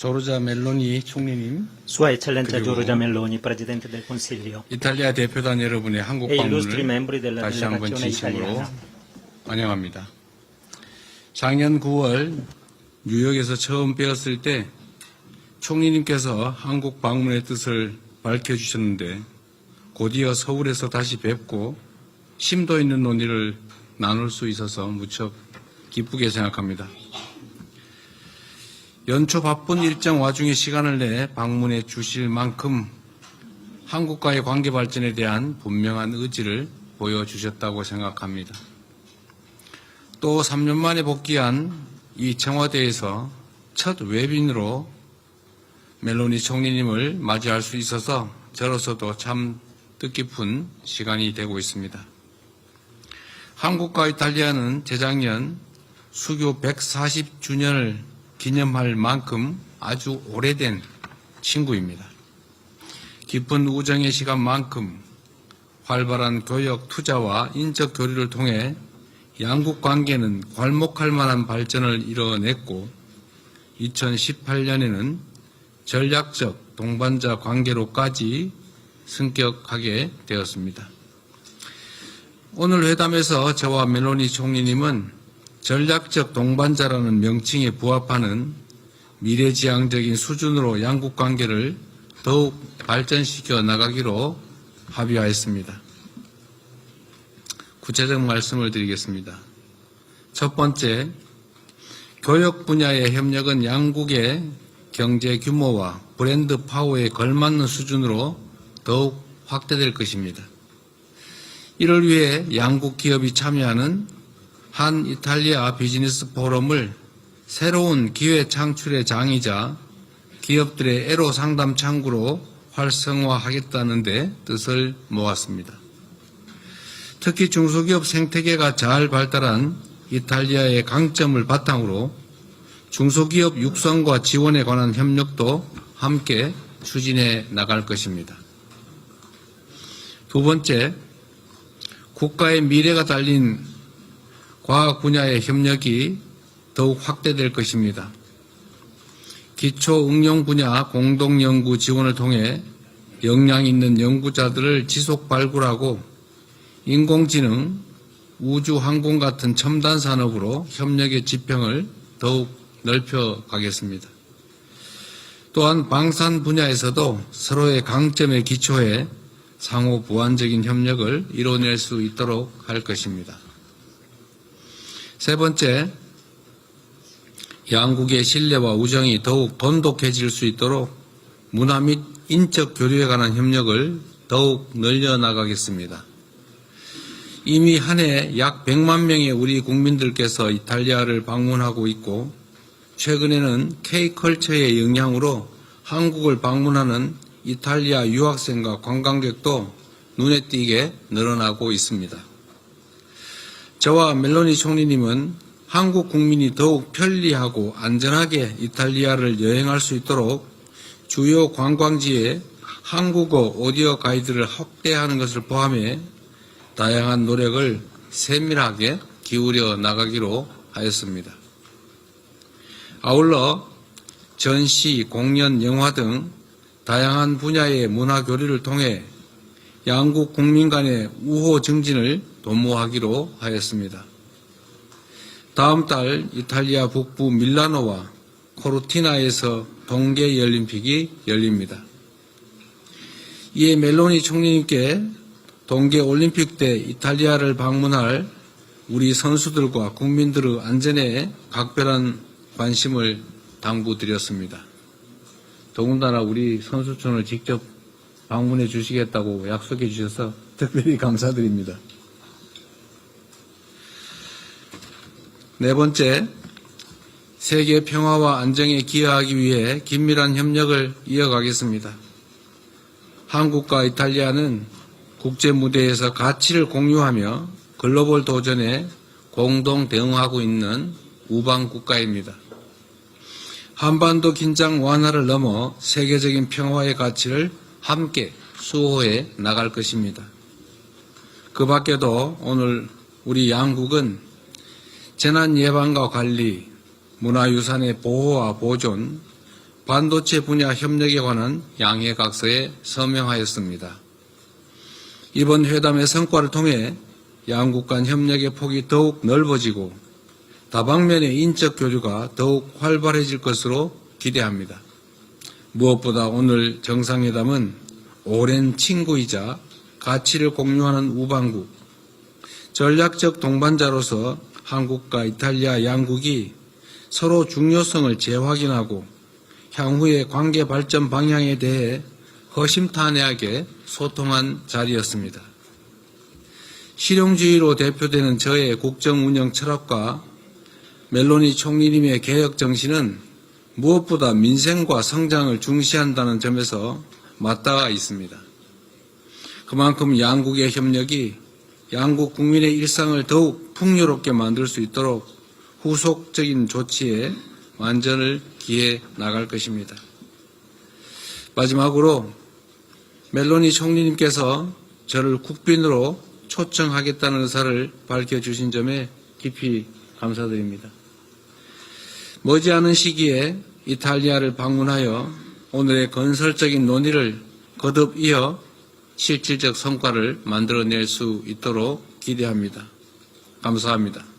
조르자 멜로니 총리님, Sua Eccellenza 그리고 Giorgia Meloni, Presidente del Consiglio, 이탈리아 대표단 여러분의 한국 e illustri membri 방문을 della 다시 한번 delegazione 진심으로 italiana. 환영합니다. 작년 9월 뉴욕에서 처음 뵈었을 때 총리님께서 한국 방문의 뜻을 밝혀주셨는데 곧이어 서울에서 다시 뵙고 심도 있는 논의를 나눌 수 있어서 무척 기쁘게 생각합니다. 연초 바쁜 일정 와중에 시간을 내 방문해 주실 만큼 한국과의 관계 발전에 대한 분명한 의지를 보여주셨다고 생각합니다. 또 3년 만에 복귀한 이 청와대에서 첫 외빈으로 멜로니 총리님을 맞이할 수 있어서 저로서도 참 뜻깊은 시간이 되고 있습니다. 한국과 이탈리아는 재작년 수교 140주년을 기념할 만큼 아주 오래된 친구입니다. 깊은 우정의 시간만큼 활발한 교역 투자와 인적 교류를 통해 양국 관계는 괄목할 만한 발전을 이뤄냈고 2018년에는 전략적 동반자 관계로까지 승격하게 되었습니다. 오늘 회담에서 저와 멜로니 총리님은 전략적 동반자라는 명칭에 부합하는 미래지향적인 수준으로 양국 관계를 더욱 발전시켜 나가기로 합의하였습니다. 구체적 말씀을 드리겠습니다. 첫 번째, 교역 분야의 협력은 양국의 경제 규모와 브랜드 파워에 걸맞는 수준으로 더욱 확대될 것입니다. 이를 위해 양국 기업이 참여하는 한 이탈리아 비즈니스 포럼을 새로운 기회 창출의 장이자 기업들의 애로 상담 창구로 활성화하겠다는 데 뜻을 모았습니다. 특히 중소기업 생태계가 잘 발달한 이탈리아의 강점을 바탕으로 중소기업 육성과 지원에 관한 협력도 함께 추진해 나갈 것입니다. 두 번째, 국가의 미래가 달린 과학 분야의 협력이 더욱 확대될 것입니다. 기초 응용 분야 공동 연구 지원을 통해 역량 있는 연구자들을 지속 발굴하고 인공지능, 우주 항공 같은 첨단 산업으로 협력의 지평을 더욱 넓혀 가겠습니다. 또한 방산 분야에서도 서로의 강점에 기초해 상호 보완적인 협력을 이뤄낼 수 있도록 할 것입니다. 세 번째, 양국의 신뢰와 우정이 더욱 돈독해질 수 있도록 문화 및 인적 교류에 관한 협력을 더욱 늘려나가겠습니다. 이미 한 해 약 100만 명의 우리 국민들께서 이탈리아를 방문하고 있고 최근에는 K컬처의 영향으로 한국을 방문하는 이탈리아 유학생과 관광객도 눈에 띄게 늘어나고 있습니다. 저와 멜로니 총리님은 한국 국민이 더욱 편리하고 안전하게 이탈리아를 여행할 수 있도록 주요 관광지에 한국어 오디오 가이드를 확대하는 것을 포함해 다양한 노력을 세밀하게 기울여 나가기로 하였습니다. 아울러 전시, 공연, 영화 등 다양한 분야의 문화 교류를 통해 양국 국민 간의 우호 증진을 도모하기로 하였습니다. 다음 달 이탈리아 북부 밀라노와 코르티나에서 동계 올림픽이 열립니다. 이에 멜로니 총리님께 동계 올림픽 때 이탈리아를 방문할 우리 선수들과 국민들의 안전에 각별한 관심을 당부드렸습니다. 더군다나 우리 선수촌을 직접 방문해 주시겠다고 약속해 주셔서 특별히 감사드립니다. 네 번째, 세계 평화와 안정에 기여하기 위해 긴밀한 협력을 이어가겠습니다. 한국과 이탈리아는 국제 무대에서 가치를 공유하며 글로벌 도전에 공동 대응하고 있는 우방 국가입니다. 한반도 긴장 완화를 넘어 세계적인 평화의 가치를 함께 수호해 나갈 것입니다. 그 밖에도 오늘 우리 양국은 재난 예방과 관리, 문화유산의 보호와 보존, 반도체 분야 협력에 관한 양해각서에 서명하였습니다. 이번 회담의 성과를 통해 양국 간 협력의 폭이 더욱 넓어지고 다방면의 인적 교류가 더욱 활발해질 것으로 기대합니다. 무엇보다 오늘 정상회담은 오랜 친구이자 가치를 공유하는 우방국, 전략적 동반자로서 한국과 이탈리아 양국이 서로 중요성을 재확인하고 향후의 관계 발전 방향에 대해 허심탄회하게 소통한 자리였습니다. 실용주의로 대표되는 저의 국정 운영 철학과 멜로니 총리님의 개혁 정신은 무엇보다 민생과 성장을 중시한다는 점에서 맞닿아 있습니다. 그만큼 양국의 협력이 양국 국민의 일상을 더욱 풍요롭게 만들 수 있도록 후속적인 조치에 완전을 기해 나갈 것입니다. 마지막으로 멜로니 총리님께서 저를 국빈으로 초청하겠다는 의사를 밝혀주신 점에 깊이 감사드립니다. 머지않은 시기에 이탈리아를 방문하여 오늘의 건설적인 논의를 거듭 이어 실질적 성과를 만들어낼 수 있도록 기대합니다. 감사합니다.